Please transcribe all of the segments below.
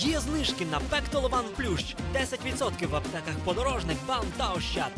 Є знижки на Пектолован Плющ. 10% в аптеках подорожник, бам та ощад.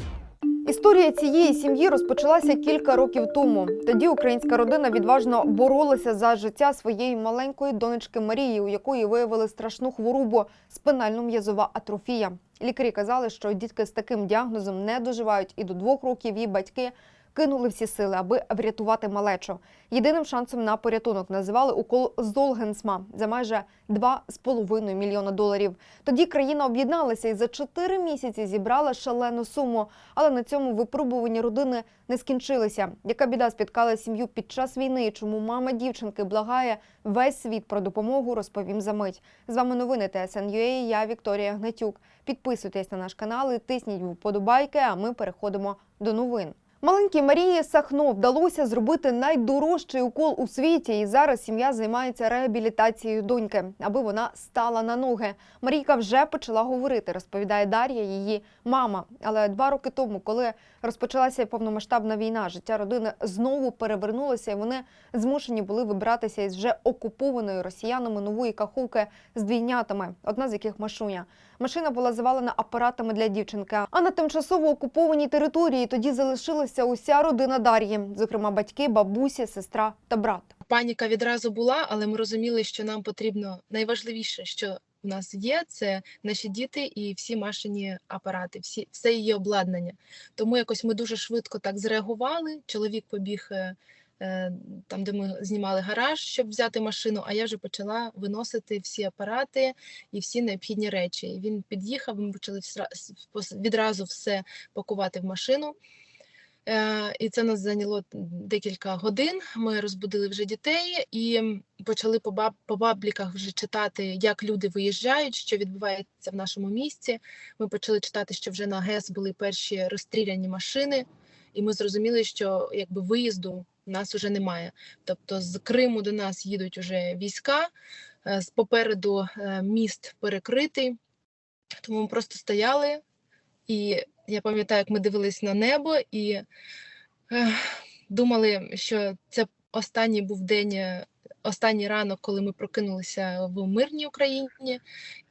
Історія цієї сім'ї розпочалася кілька років тому. Тоді українська родина відважно боролася за життя своєї маленької донечки Марії, у якої виявили страшну хворобу спинально м'язова атрофія. Лікарі казали, що дітки з таким діагнозом не доживають, і до двох років її батьки кинули всі сили, аби врятувати малечу. Єдиним шансом на порятунок називали укол Золгенсма за майже 2,5 мільйона доларів. Тоді країна об'єдналася і за 4 місяці зібрала шалену суму. Але на цьому випробування родини не скінчилися. Яка біда спіткала сім'ю під час війни? і Чому мама дівчинки благає весь світ про допомогу? Розповім за мить. З вами новини ТСН.UA, Я Вікторія Гнатюк. Підписуйтесь на наш канал і тисніть вподобайки. А ми переходимо до новин. Маленькій Марії Сахно вдалося зробити найдорожчий укол у світі, і зараз сім'я займається реабілітацією доньки, аби вона стала на ноги. Марійка вже почала говорити, розповідає Дар'я, її мама. Але два роки тому, коли розпочалася повномасштабна війна, життя родини знову перевернулося, і вони змушені були вибратися із вже окупованої росіянами нової каховки з двійнятами, одна з яких Машуня. Машина була завалена апаратами для дівчинки. А на тимчасово окупованій території тоді залишилася уся родина Дар'ї, зокрема батьки, бабусі, сестра та брат. Паніка відразу була, але ми розуміли, що нам потрібно найважливіше, що в нас є, це наші діти і всі машині апарати, всі все її обладнання. Тому якось ми дуже швидко так зреагували. Чоловік побіг е, там, де ми знімали гараж, щоб взяти машину. А я вже почала виносити всі апарати і всі необхідні речі. Він під'їхав. Ми почали відразу все пакувати в машину. Е, І це нас зайняло декілька годин. Ми розбудили вже дітей і почали по баб по бабліках вже читати, як люди виїжджають, що відбувається в нашому місті. Ми почали читати, що вже на ГЕС були перші розстріляні машини, і ми зрозуміли, що якби виїзду нас вже немає. Тобто з Криму до нас їдуть уже війська, е, з попереду е, міст перекритий. Тому ми просто стояли, і я пам'ятаю, як ми дивились на небо і думали, що це останній був день, е, останній ранок, коли ми прокинулися в мирній Україні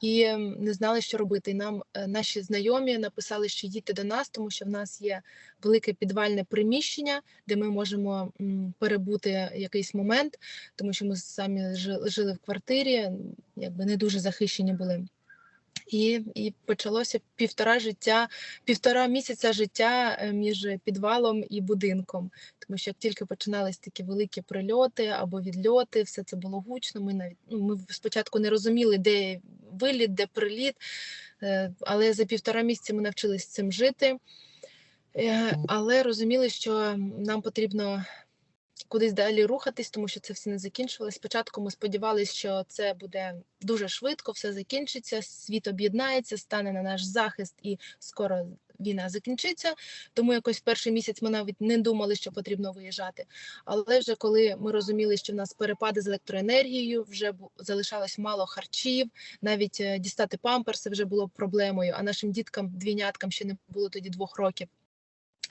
і не знали, що робити. Нам е, наші знайомі написали, що їдьте до нас, тому що в нас є велике підвальне приміщення, де ми можемо перебути якийсь момент, тому що ми самі жили в квартирі, якби не дуже захищені були. І, і почалося півтора життя, півтора місяця життя е, між підвалом і будинком. Тому що як тільки починались такі великі прильоти або відльоти, все це було гучно. Ми навіть ну, ми спочатку не розуміли, де виліт, де приліт. е, Але за півтора місяці ми навчились цим жити. Е, Але розуміли, що нам потрібно кудись далі рухатись, тому що це все не закінчилось. Спочатку ми сподівалися, що це буде дуже швидко, все закінчиться, світ об'єднається, стане на наш захист і скоро війна закінчиться. Тому якось перший місяць ми навіть не думали, що потрібно виїжджати. Але вже коли ми розуміли, що в нас перепади з електроенергією, вже залишалось мало харчів, навіть е, дістати памперси вже було проблемою. А нашим діткам, двійняткам ще не було тоді двох років.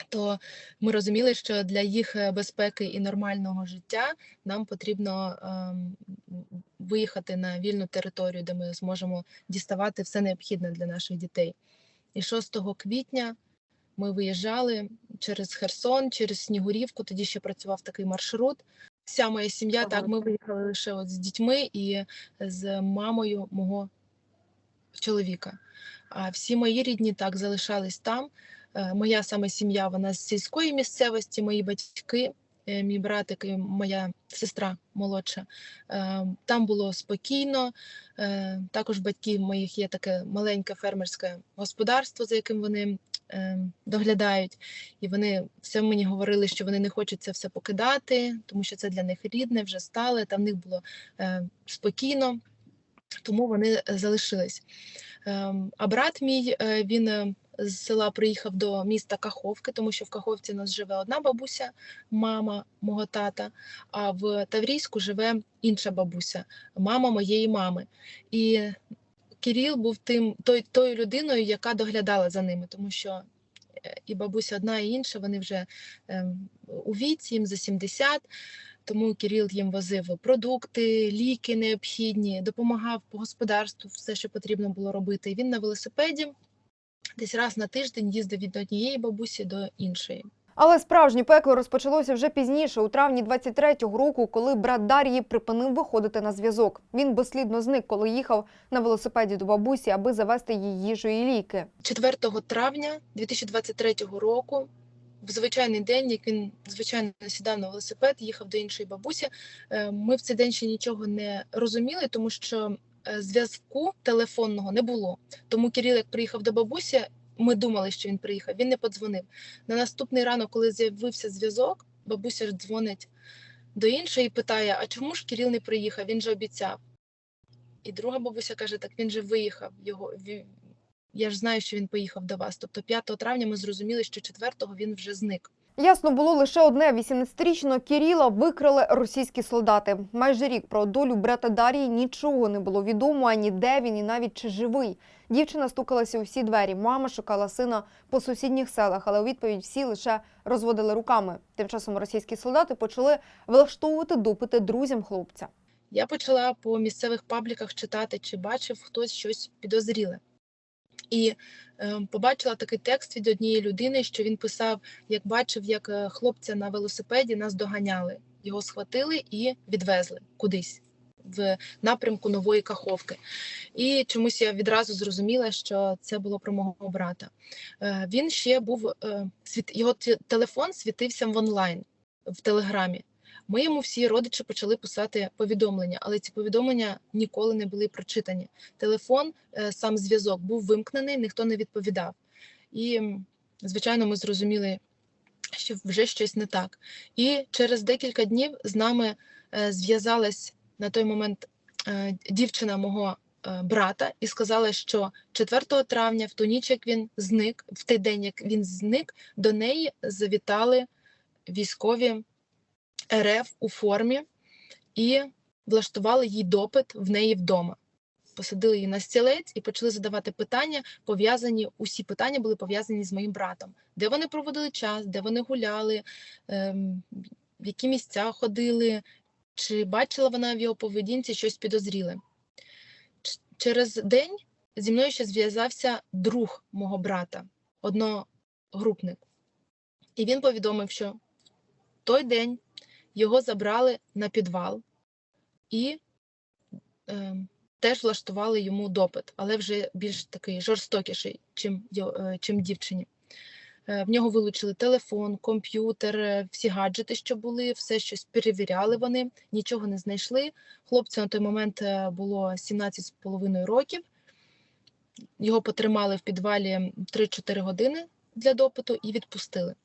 То ми розуміли, що для їх е, безпеки і нормального життя нам потрібно ем, виїхати на вільну територію, де ми зможемо діставати все необхідне для наших дітей. І 6 квітня ми виїжджали через Херсон, через Снігурівку. Тоді ще працював такий маршрут. Вся моя сім'я, так, ми виїхали лише от з дітьми і з мамою мого чоловіка. А всі мої рідні так залишались там. Е, Моя саме сім'я, вона з сільської місцевості, мої батьки, е, мій братик і моя сестра молодша. Е, Там було спокійно. Також батьків моїх є таке маленьке фермерське господарство, за яким вони доглядають. І вони все мені говорили, що вони не хочуть це все покидати, тому що це для них рідне, вже стале, там в них було спокійно, тому вони залишились. Ем, А брат мій, він з села приїхав до міста Каховки, тому що в Каховці у нас живе одна бабуся, мама мого тата, а в Таврійську живе інша бабуся, мама моєї мами. І Кирил був тим, той, тою людиною, яка доглядала за ними, тому що е, і бабуся одна, і інша, вони вже ем, у віці, їм за 70. Тому Кирил їм возив продукти, ліки необхідні, допомагав по господарству, все, що потрібно було робити. Він на велосипеді десь раз на тиждень їздив від однієї бабусі до іншої. Але справжнє пекло розпочалося вже пізніше, у травні 23-го року, коли брат Дар'ї припинив виходити на зв'язок. Він безслідно зник, коли їхав на велосипеді до бабусі, аби завести їй їжу і ліки. 4 травня 2023 року, в звичайний день, як він звичайно сідав на велосипед, їхав до іншої бабусі. е, Ми в цей день ще нічого не розуміли, тому що зв'язку телефонного не було. Тому Кирил, як приїхав до бабусі, ми думали, що він приїхав. Він не подзвонив. На наступний ранок, коли з'явився зв'язок, бабуся ж дзвонить до іншої і питає: А чому ж Кирил не приїхав? Він же обіцяв. І друга бабуся каже: Так він же виїхав. Його я ж знаю, що він поїхав до вас. Тобто 5 травня ми зрозуміли, що 4-го він вже зник. Ясно було лише одне: 18-річного Кіріла викрали російські солдати. Майже рік про долю брата Дарії нічого не було відомо ані де він, і навіть чи живий. Дівчина стукалася у всі двері. Мама шукала сина по сусідніх селах, але у відповідь всі лише розводили руками. Тим часом російські солдати почали влаштовувати допити друзям хлопця. Я почала по місцевих пабліках читати, чи бачив хтось щось підозріле. І е, побачила такий текст від однієї людини, що він писав, як бачив, як е, хлопця на велосипеді нас доганяли. Його схватили і відвезли кудись в напрямку нової каховки. І чомусь я відразу зрозуміла, що це було про мого брата. Е, Він ще був його телефон світився в онлайн в телеграмі. Ми йому всі родичі почали писати повідомлення, але ці повідомлення ніколи не були прочитані. Телефон, е, сам зв'язок був вимкнений, ніхто не відповідав. І, звичайно, ми зрозуміли, що вже щось не так. І через декілька днів з нами е, зв'язалась на той момент е, дівчина мого брата і сказала, що 4 травня, в ту ніч, як він зник, в той день, як він зник, до неї завітали військові РФ у формі і влаштували їй допит в неї вдома. Посадили її на стілець і почали задавати питання, пов'язані, усі питання були пов'язані з моїм братом. Де вони проводили час, де вони гуляли, ем, в які місця ходили, чи бачила вона в його поведінці щось підозріле. Через день зі мною ще зв'язався друг мого брата, одногрупник. І він повідомив, що в той день його забрали на підвал і е, теж влаштували йому допит, але вже більш такий жорстокіший, чим, е, чим дівчині. Е, В нього вилучили телефон, комп'ютер, е, всі гаджети, що були, все щось перевіряли вони, нічого не знайшли. Хлопцю на той момент е, було 17,5 років. Його потримали в підвалі 3-4 години для допиту і відпустили.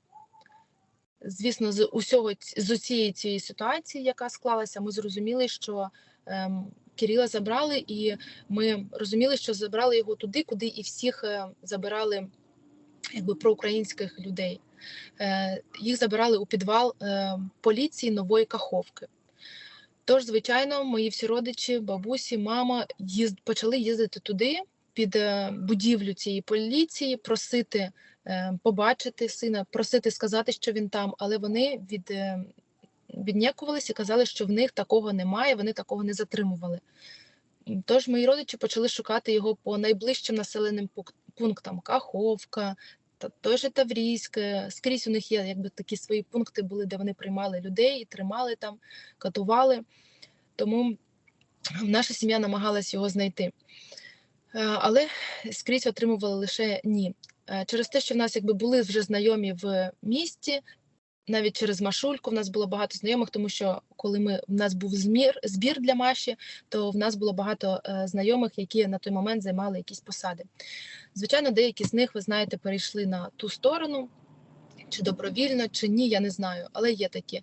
Звісно, з усього з усієї цієї ситуації, яка склалася, ми зрозуміли, що ем, Кирила забрали, і ми розуміли, що забрали його туди, куди і всіх е, забирали якби проукраїнських людей. Е, їх забирали у підвал е, поліції нової Каховки. Тож, звичайно, мої всі родичі, бабусі, мама їзд, почали їздити туди, під е, будівлю цієї поліції, просити е, побачити сина, просити сказати, що він там, але вони від, е, віднякувалися і казали, що в них такого немає, вони такого не затримували. Тож мої родичі почали шукати його по найближчим населеним пунктам: Каховка, той же Таврійськ. е, Скрізь у них є якби такі свої пункти були, де вони приймали людей, і тримали там, катували. Тому наша сім'я намагалась його знайти. Е, Але скрізь отримували лише ні. Е, Через те, що в нас якби були вже знайомі в місті, навіть через Машульку в нас було багато знайомих, тому що коли ми в нас був змір збір для Маші, то в нас було багато е, знайомих, які на той момент займали якісь посади. Звичайно, деякі з них, ви знаєте, перейшли на ту сторону. Чи добровільно, чи ні, я не знаю, але є такі.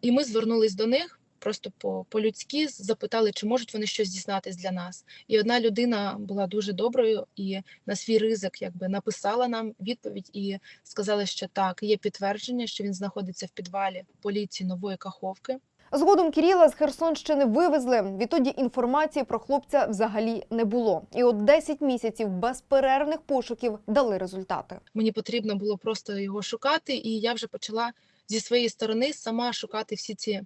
І ми звернулись до них просто по- по-людськи, запитали, чи можуть вони щось дізнатись для нас. І одна людина була дуже доброю і на свій ризик якби написала нам відповідь і сказали, що так, є підтвердження, що він знаходиться в підвалі поліції нової Каховки. Згодом Кіріла з Херсонщини вивезли. Відтоді інформації про хлопця взагалі не було. І от 10 місяців безперервних пошуків дали результати. Мені потрібно було просто його шукати, і я вже почала зі своєї сторони сама шукати всі ці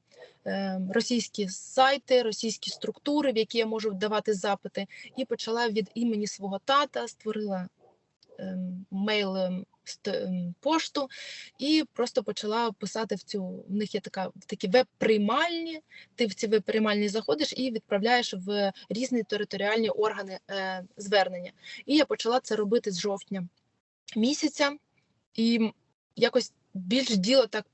е, російські сайти, російські структури, в які я можу давати запити, і почала від імені свого тата, створила ем, мейл ем, пошту і просто почала писати в цю. В них є така такі веб-приймальні. Ти в ці веб-приймальні заходиш і відправляєш в різні територіальні органи е, звернення. І я почала це робити з жовтня місяця, і якось більш діло так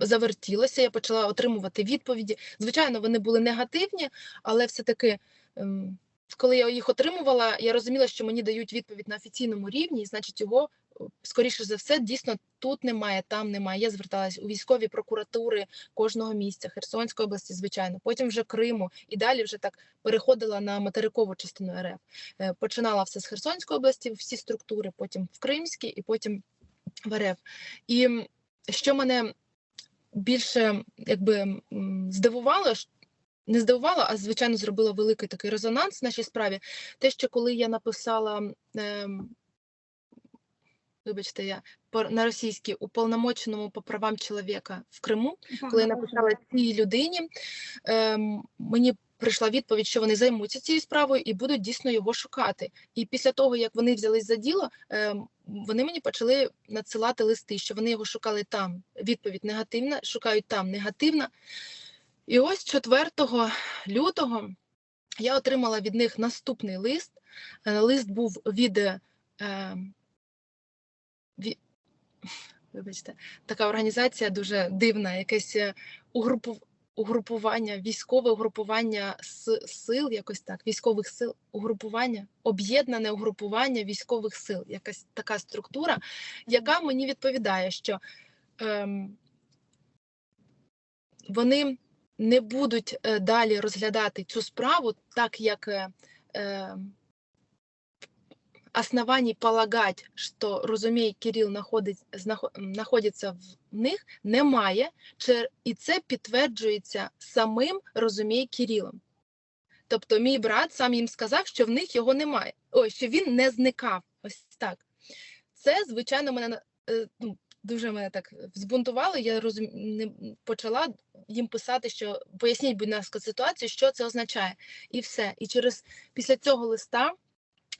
завертілося. Я почала отримувати відповіді. Звичайно, вони були негативні, але все-таки. ем, Коли я їх отримувала, я розуміла, що мені дають відповідь на офіційному рівні, і значить його е, скоріше за все дійсно тут немає, там немає. Я зверталась у військові прокуратури кожного місця Херсонської області, звичайно, потім вже Криму, і далі вже так переходила на материкову частину РФ. Е, Починала все з Херсонської області, всі структури, потім в Кримській і потім в РФ. І що мене більше якби здивувало, не здивувало, а звичайно зробило великий такий резонанс в нашій справі. Те, що коли я написала. ем, Вибачте, я на російській уполномоченому по правам чоловіка в Криму, коли я написала цій людині, ем, мені прийшла відповідь, що вони займуться цією справою і будуть дійсно його шукати. І після того, як вони взялись за діло, ем, вони мені почали надсилати листи, що вони його шукали там. Відповідь негативна, шукають там негативна. І ось 4 лютого я отримала від них наступний лист. Е, Лист був від. е, ем, Вибачте, така організація дуже дивна, якесь е, угрупу... угрупування, військове угрупування сил, якось так, військових сил, угрупування, об'єднане угрупування військових сил, якась така структура, яка мені відповідає, що ем, вони не будуть е, далі розглядати цю справу, так як е, е, оснований полагать, що Розумій Кирил находить, знаходиться в них, немає, і це підтверджується самим Розумій Кирилом. Тобто мій брат сам їм сказав, що в них його немає. Ой, що він не зникав. Ось так. Це, звичайно, мене е, ну, дуже мене так збунтувало. Я розум... не почала їм писати, що поясніть, будь ласка, ситуацію, що це означає. І все. І через після цього листа,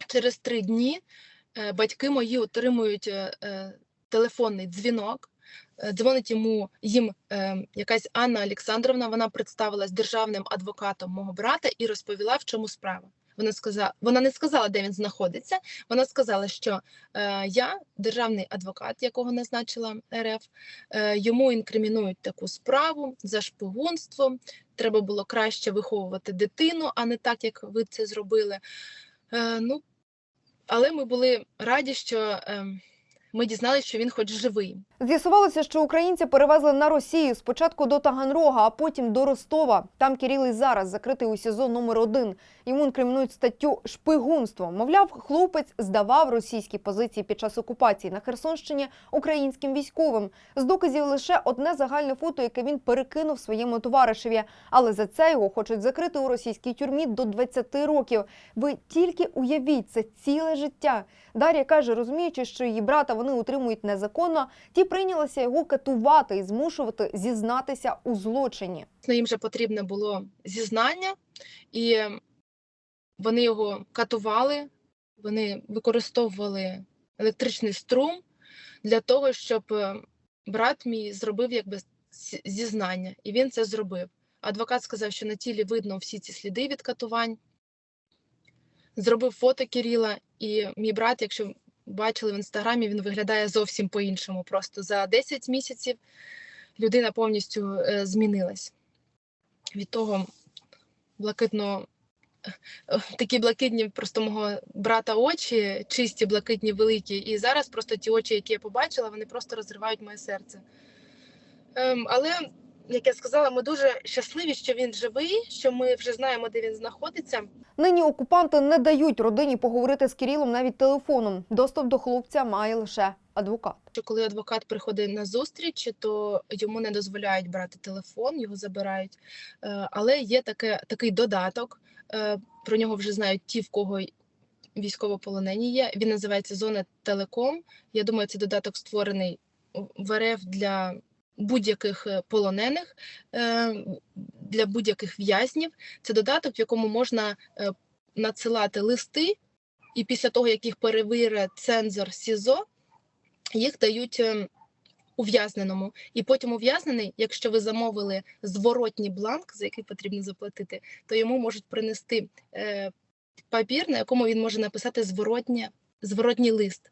через три дні, е, батьки мої отримують е, е, телефонний дзвінок. Дзвонить йому їм якась Анна Олександровна. Вона представилась державним адвокатом мого брата і розповіла, в чому справа. Вона сказала, вона не сказала, де він знаходиться. Вона сказала, що е, я державний адвокат, якого назначила РФ. Е, йому інкримінують таку справу за шпигунство. Треба було краще виховувати дитину, а не так, як ви це зробили. Е, ну, але ми були раді, що е, ми дізналися, що він хоч живий. З'ясувалося, що українці перевезли на Росію спочатку до Таганрога, а потім до Ростова. Там Кіріл зараз закритий у СІЗО номер 1 Йому інкримінують статтю шпигунство. Мовляв, хлопець здавав російські позиції під час окупації на Херсонщині українським військовим. З доказів лише одне загальне фото, яке він перекинув своєму товаришеві. Але за це його хочуть закрити у російській тюрмі до 20 років. Ви тільки уявіть, це ціле життя. Дар'я каже, розуміючи, що її брата вони утримують незаконно, ті прийнялися його катувати і змушувати зізнатися у злочині. Їм же потрібне було зізнання, і вони його катували, вони використовували електричний струм для того, щоб е, брат мій зробив якби зізнання, і він це зробив. Адвокат сказав, що на тілі видно всі ці сліди від катувань. Зробив фото Кирила, і мій брат, якщо бачили в інстаграмі, він виглядає зовсім по-іншому. Просто за 10 місяців людина повністю е, змінилась. Від того блакитно е, такі блакитні просто мого брата очі, чисті, блакитні, великі. І зараз просто ті очі, які я побачила, вони просто розривають моє серце. Ем, але, як я сказала, ми дуже щасливі, що він живий, що ми вже знаємо, де він знаходиться. Нині окупанти не дають родині поговорити з Кірілом навіть телефоном. Доступ до хлопця має лише адвокат. Що коли адвокат приходить на зустріч, то йому не дозволяють брати телефон, його забирають. Е, Але є таке, такий додаток, е, про нього вже знають ті, в кого військовополонені є. Він називається Зона Телеком. Я думаю, цей додаток створений в РФ для будь-яких е, полонених, е, для будь-яких в'язнів. Це додаток, в якому можна е, надсилати листи, і після того, як їх перевірить цензор СІЗО, їх дають е, ув'язненому. І потім ув'язнений, якщо ви замовили зворотній бланк, за який потрібно заплатити, то йому можуть принести папір, на якому він може написати зворотнє, зворотній лист.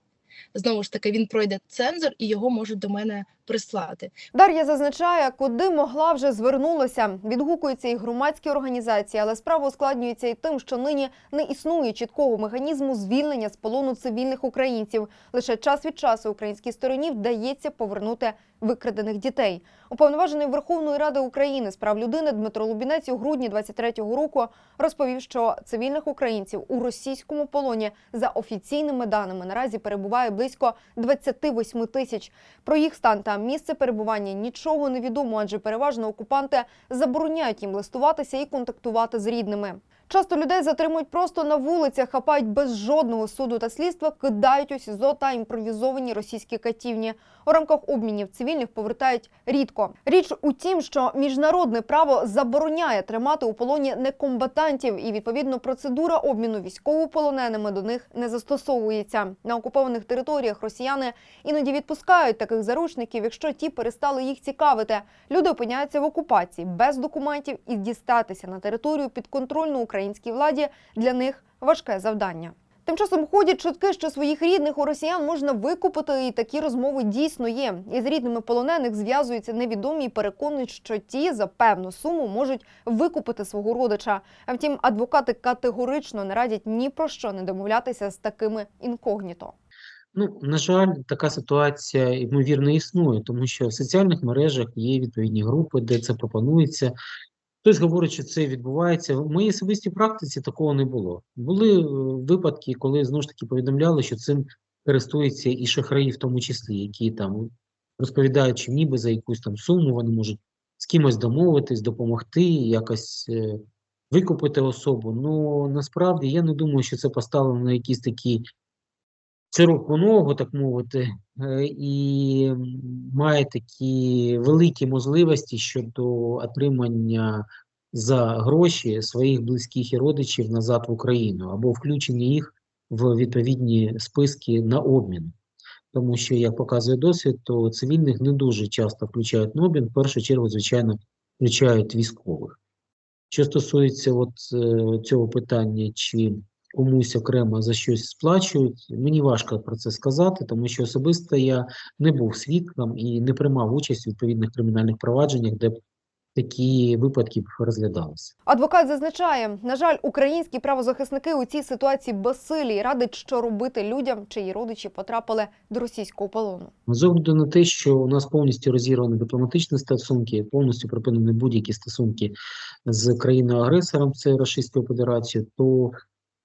Знову ж таки, він пройде цензор і його можуть до мене прислати. Дар'я зазначає, куди могла вже звернулася. Відгукуються і громадські організації, але справа ускладнюється і тим, що нині не існує чіткого механізму звільнення з полону цивільних українців. Лише час від часу українській стороні вдається повернути викрадених дітей. Уповноважений Верховної Ради України з прав людини Дмитро Лубінець у грудні 23-го року розповів, що цивільних українців у російському полоні за офіційними даними наразі перебуває близько 28 тисяч. Про їх стан та місце перебування нічого не відомо, адже переважно окупанти забороняють їм листуватися і контактувати з рідними. Часто людей затримують просто на вулицях, хапають без жодного суду та слідства, кидають у СІЗО та імпровізовані російські катівні. У рамках обмінів цивільних повертають рідко. Річ у тім, що міжнародне право забороняє тримати у полоні некомбатантів, і відповідно процедура обміну військовополоненими до них не застосовується. На окупованих територіях росіяни іноді відпускають таких заручників, якщо ті перестали їх цікавити. Люди опиняються в окупації без документів і дістатися на територію підконтрольну українській владі для них важке завдання. Тим часом ходять чутки, що своїх рідних у росіян можна викупити, і такі розмови дійсно є. Із рідними полонених зв'язуються невідомі і переконують, що ті за певну суму можуть викупити свого родича. А втім, адвокати категорично не радять ні про що не домовлятися з такими інкогніто. Ну, на жаль, така ситуація ймовірно існує, тому що в соціальних мережах є відповідні групи, де це пропонується. Хтось говорить, що це відбувається. В моїй особистій практиці такого не було. Були е, випадки, коли знову ж таки повідомляли, що цим користуються і шахраї, в тому числі, які там розповідають, що ніби за якусь там суму вони можуть з кимось домовитись, допомогти, якось е, викупити особу. Ну насправді я не думаю, що це поставлено на якісь такі широку ногу, так мовити, е, і має такі великі можливості щодо отримання за гроші своїх близьких і родичів назад в Україну або включення їх в відповідні списки на обмін. Тому що, як показує досвід, то цивільних не дуже часто включають на обмін, в першу чергу, звичайно, включають військових. Що стосується от е, цього питання, чи комусь окремо за щось сплачують, мені важко про це сказати, тому що особисто я не був свідком і не приймав участь у відповідних кримінальних провадженнях, де такі випадки розглядалися. Адвокат зазначає, на жаль, українські правозахисники у цій ситуації безсилі і радить, що робити людям, чиї родичі потрапили до російського полону. З огляду на те, що у нас повністю розірвані дипломатичні стосунки, повністю припинені будь-які стосунки з країною-агресором, це Російською Федерацією, то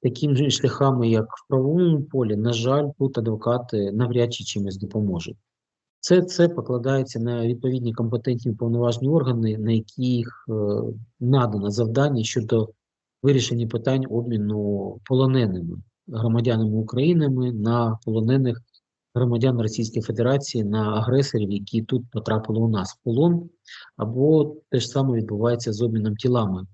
таким же шляхами, як в правовому полі, на жаль, тут адвокати навряд чи чимось допоможуть. Це, це покладається на відповідні компетентні повноважні органи, на яких е, надано завдання щодо вирішення питань обміну полоненими громадянами України на полонених громадян Російської Федерації на агресорів, які тут потрапили у нас в полон, або те ж саме відбувається з обміном тілами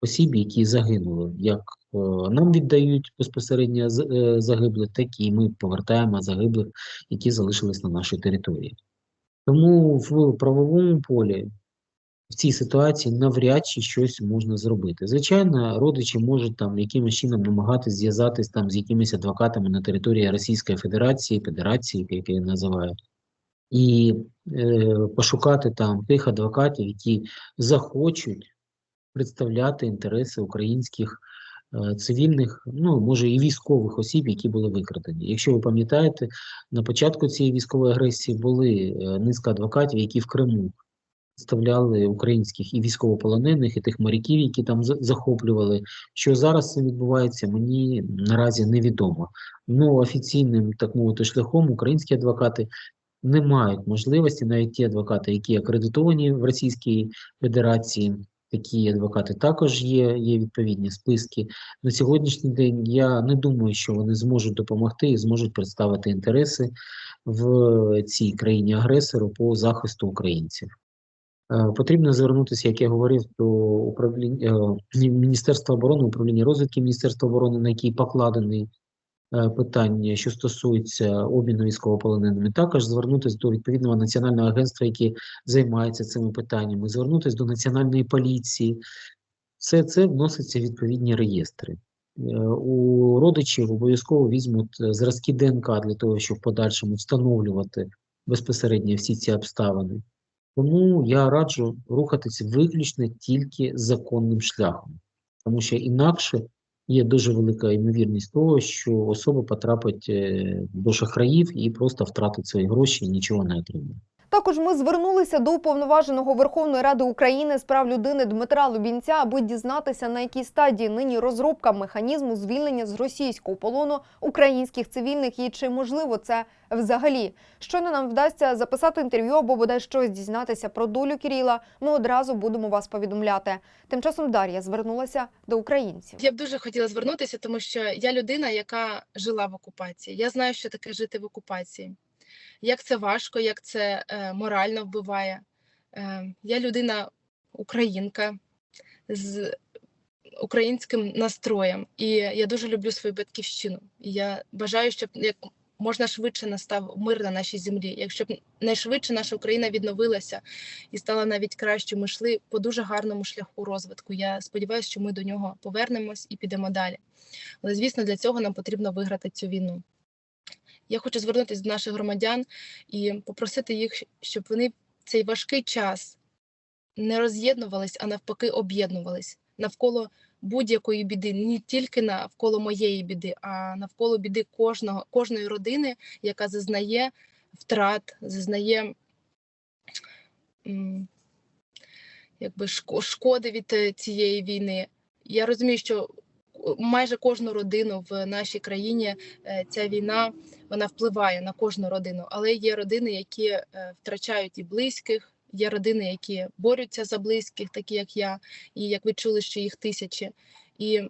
осіб, які загинули. Як е, нам віддають безпосередньо е, загиблих, так і ми повертаємо загиблих, які залишились на нашій території. Тому в правовому полі в цій ситуації навряд чи щось можна зробити. Звичайно, родичі можуть там якимось чином намагатися зв'язатись там з якимись адвокатами на території Російської Федерації, Федерації, як її називають, і е, пошукати там тих адвокатів, які захочуть представляти інтереси українських е, цивільних, ну може і військових осіб, які були викрадені. Якщо ви пам'ятаєте, на початку цієї військової агресії були е, низка адвокатів, які в Криму представляли українських і військовополонених, і тих моряків, які там за- захоплювали. Що зараз це відбувається, мені наразі невідомо. Ну офіційним так мовити шляхом українські адвокати не мають можливості, навіть ті адвокати, які акредитовані в Російській Федерації, Такі адвокати також є, є відповідні списки. На сьогоднішній день я не думаю, що вони зможуть допомогти і зможуть представити інтереси в цій країні агресору по захисту українців. Е, Потрібно звернутися, як я говорив, до управління е, Міністерства оборони, управління розвідки Міністерства оборони, на який покладений питання, що стосується обміну військовополоненими, також звернутися до відповідного національного агентства, яке займається цими питаннями, звернутися до національної поліції. Все це вноситься в відповідні реєстри. Е, У родичів обов'язково візьмуть е, зразки ДНК для того, щоб в подальшому встановлювати безпосередньо всі ці обставини. Тому я раджу рухатися виключно тільки законним шляхом, тому що інакше є дуже велика ймовірність того, що особа потрапить е, до шахраїв і просто втратить свої гроші і нічого не отримає. Також ми звернулися до уповноваженого Верховної Ради України з прав людини Дмитра Лубінця, аби дізнатися, на якій стадії нині розробка механізму звільнення з російського полону українських цивільних і чи можливо це взагалі. Щойно нам вдасться записати інтерв'ю або бодай щось дізнатися про долю Кіріла, ми одразу будемо вас повідомляти. Тим часом Дар'я звернулася до українців. Я б дуже хотіла звернутися, тому що я людина, яка жила в окупації. Я знаю, що таке жити в окупації. Як це важко, як це е, морально вбиває. Е, я людина українка з українським настроєм, і я дуже люблю свою батьківщину. І я бажаю, щоб як можна швидше настав мир на нашій землі. Якщо б найшвидше наша Україна відновилася і стала навіть краще, ми йшли по дуже гарному шляху розвитку. Я сподіваюся, що ми до нього повернемось і підемо далі. Але звісно, для цього нам потрібно виграти цю війну. Я хочу звернутися до наших громадян і попросити їх, щоб вони в цей важкий час не роз'єднувались, а навпаки, об'єднувались навколо будь-якої біди, не тільки навколо моєї біди, а навколо біди кожного, кожної родини, яка зазнає втрат, зазнає якби шкоди від е, цієї війни. Я розумію, що майже кожну родину в нашій країні е, ця війна вона впливає на кожну родину, але є родини, які е, втрачають і близьких. Є родини, які борються за близьких, такі як я, і як ви чули, що їх тисячі. І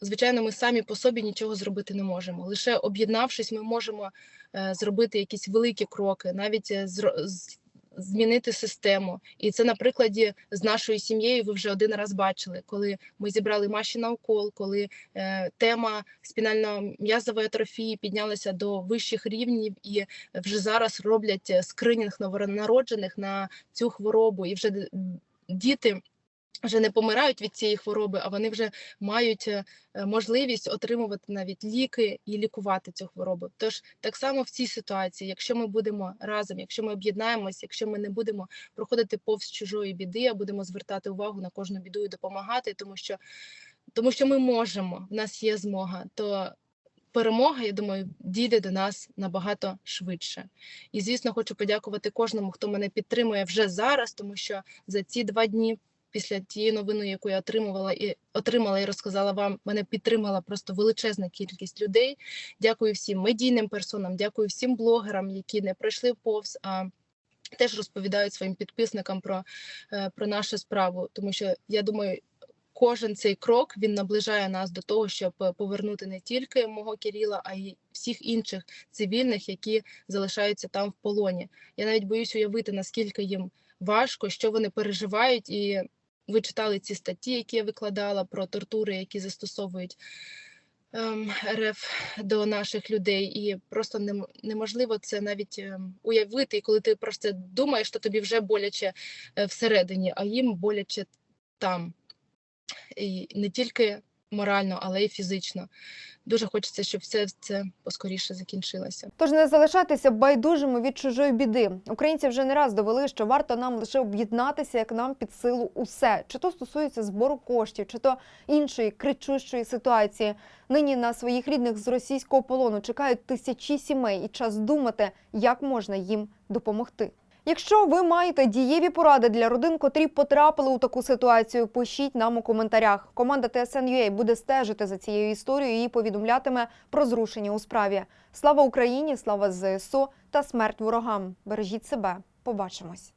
звичайно, ми самі по собі нічого зробити не можемо. Лише об'єднавшись, ми можемо е, зробити якісь великі кроки, навіть з- змінити систему. І це на прикладі з нашою сім'єю. Ви вже один раз бачили, коли ми зібрали маші на укол, коли е, тема спінально-м'язової атрофії піднялася до вищих рівнів, і вже зараз роблять е, скринінг новонароджених на цю хворобу, і вже діти. Вже не помирають від цієї хвороби, а вони вже мають е, е, можливість отримувати навіть ліки і лікувати цю хворобу. Тож так само в цій ситуації, якщо ми будемо разом, якщо ми об'єднаємось, якщо ми не будемо проходити повз чужої біди, а будемо звертати увагу на кожну біду і допомагати, тому що тому що ми можемо, в нас є змога, то перемога, я думаю, дійде до нас набагато швидше. І звісно, хочу подякувати кожному, хто мене підтримує вже зараз, тому що за ці два дні. Після тієї новини, яку я отримувала і отримала і розказала вам, мене підтримала просто величезна кількість людей. Дякую всім медійним персонам, дякую всім блогерам, які не пройшли повз, а теж розповідають своїм підписникам про, е, про нашу справу. Тому що я думаю, кожен цей крок він наближає нас до того, щоб е, повернути не тільки мого Кіріла, а й всіх інших цивільних, які залишаються там в полоні. Я навіть боюсь уявити, наскільки їм важко, що вони переживають, і ви читали ці статті, які я викладала про тортури, які застосовують ем, РФ до наших людей, і просто не, неможливо це навіть ем, уявити, і коли ти про це думаєш, то тобі вже боляче е, всередині, а їм боляче там. І не тільки морально, але й фізично. Дуже хочеться, щоб все це поскоріше закінчилося. Тож не залишайтеся байдужими від чужої біди. Українці вже не раз довели, що варто нам лише об'єднатися, як нам під силу усе. Чи то стосується збору коштів, чи то іншої кричущої ситуації. Нині на своїх рідних з російського полону чекають тисячі сімей, і час думати, як можна їм допомогти. Якщо ви маєте дієві поради для родин, котрі потрапили у таку ситуацію, пишіть нам у коментарях. Команда TSN.ua буде стежити за цією історією і повідомлятиме про зрушення у справі. Слава Україні, слава ЗСУ та смерть ворогам. Бережіть себе. Побачимось.